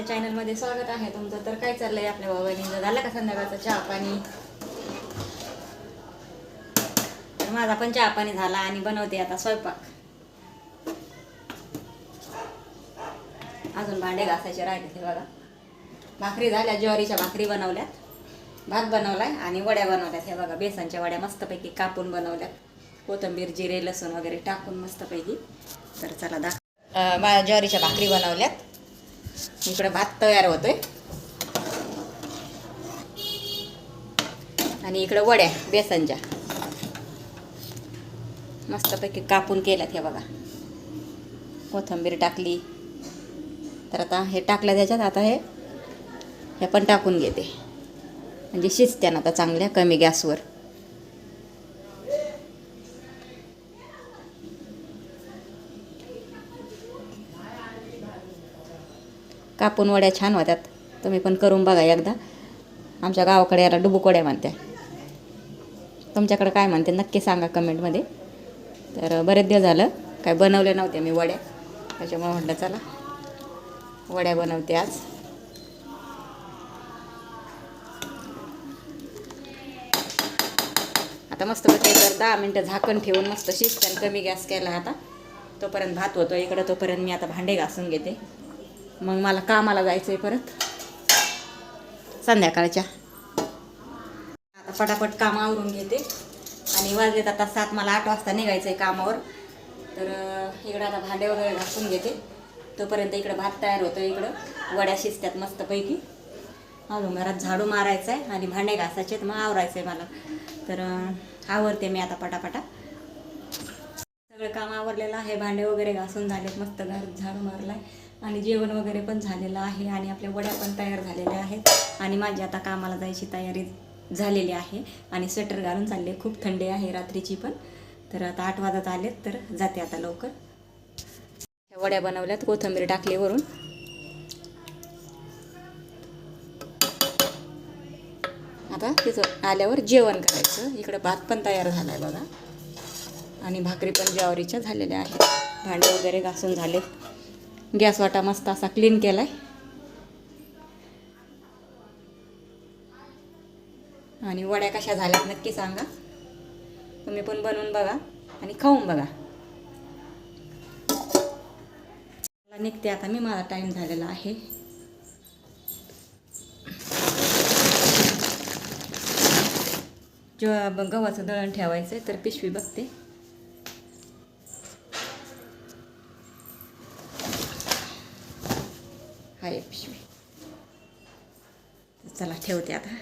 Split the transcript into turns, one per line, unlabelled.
माझ्या चॅनलमध्ये स्वागत आहे तुमचं. तर काय चाललंय आपल्या बाबांनी झालं का संध्याकाळचं चहा पाणी? तर माझा पण चहा पाणी झाला आणि बनवते आता स्वयंपाक. अजून भांडे घासायचे राहिले ते बघा. भाकरी झाल्या ज्वारीच्या भाकरी बनवल्यात. भात बनवलाय आणि वड्या बनवल्यात हे बघा. बेसनच्या वड्या मस्तपैकी कापून बनवल्यात. कोथिंबीर जिरे लसूण वगैरे टाकून मस्तपैकी. तर चला दाख ज्वारीच्या भाकरी बनवल्यात. इकडे भात तयार होतोय. आणि इकडे वड्या बेसनच्या. मस्तपैकी कापून केल्यात हे बघा. कोथिंबीर टाकली. तर आता हे टाकलं त्याच्यात आता हे हे पण टाकून घेते. म्हणजे शिजत्या ना आता चांगल्या कमी गॅसवर. कापून वड्या छान होत्यात. तुम्ही पण करून बघा एकदा. आमच्या गावाकडे याला डुबुक वड्या म्हणते तुमच्याकडे काय म्हणते नक्की सांगा कमेंटमध्ये. तर बरेच दिवस झालं काय बनवले नव्हते मी वड्या. त्याच्यामुळे म्हटलं चला वड्या बनवते आज. आता मस्त बघते तर दहा मिनटं झाकण ठेवून मस्त शिजत्यान कमी गॅस केला आता. तोपर्यंत भात होतो. इकडं तोपर्यंत मी आता भांडे घासून घेते. मग मला कामाला जायचं आहे परत. संध्याकाळच्या. आता पटापट काम आवरून घेते. आणि वाजलेत आता सात मला आठ वाजता निघायचं आहे कामावर. तर इकडं आता भांडे वगैरे घासून घेते. तोपर्यंत इकडं भात तयार होतो इकडं. वड्या शिजत्यात मस्तपैकी. अजून घरात झाडू मारायचं आहे आणि भांडे घासायचे मग आवरायचं आहे मला. तर आवरते मी आता पटापटा. सगळं काम आवरलेलं आहे भांडे वगैरे घासून झालेत मस्त घर झाडू मारलाय. आणि जेवण वगैरे पण झालेलं आहे आणि आपल्या वड्या पण तयार झालेल्या आहेत. आणि माझी आता कामाला जायची तयारी झालेली आहे. आणि स्वेटर घालून चालले. खूप थंडी आहे रात्रीची पण. तर आता आठ वाजत आलेत तर जाते आता लवकर. वड्या बनवल्यात कोथिंबीर टाकली वरून. आता तिथं आल्यावर जेवण करायचं. इकडं भात पण तयार झाला आहे बघा. आणि भाकरी पण ज्वारीच्या झालेल्या आहेत. भांडे वगैरे घासून झाले गॅस वाटा मस्त असा क्लीन केला आहे आणि वड्या कशा झाल्यात नक्की सांगा. तुम्ही पण बनवून बघा आणि खाऊन बघा. मला निघते आता मी माझा टाईम झालेला आहे. जेव्हा गव्हाचं दळण ठेवायचं आहे तर पिशवी बघते. हाय पिशवी. चला ठेवते आता.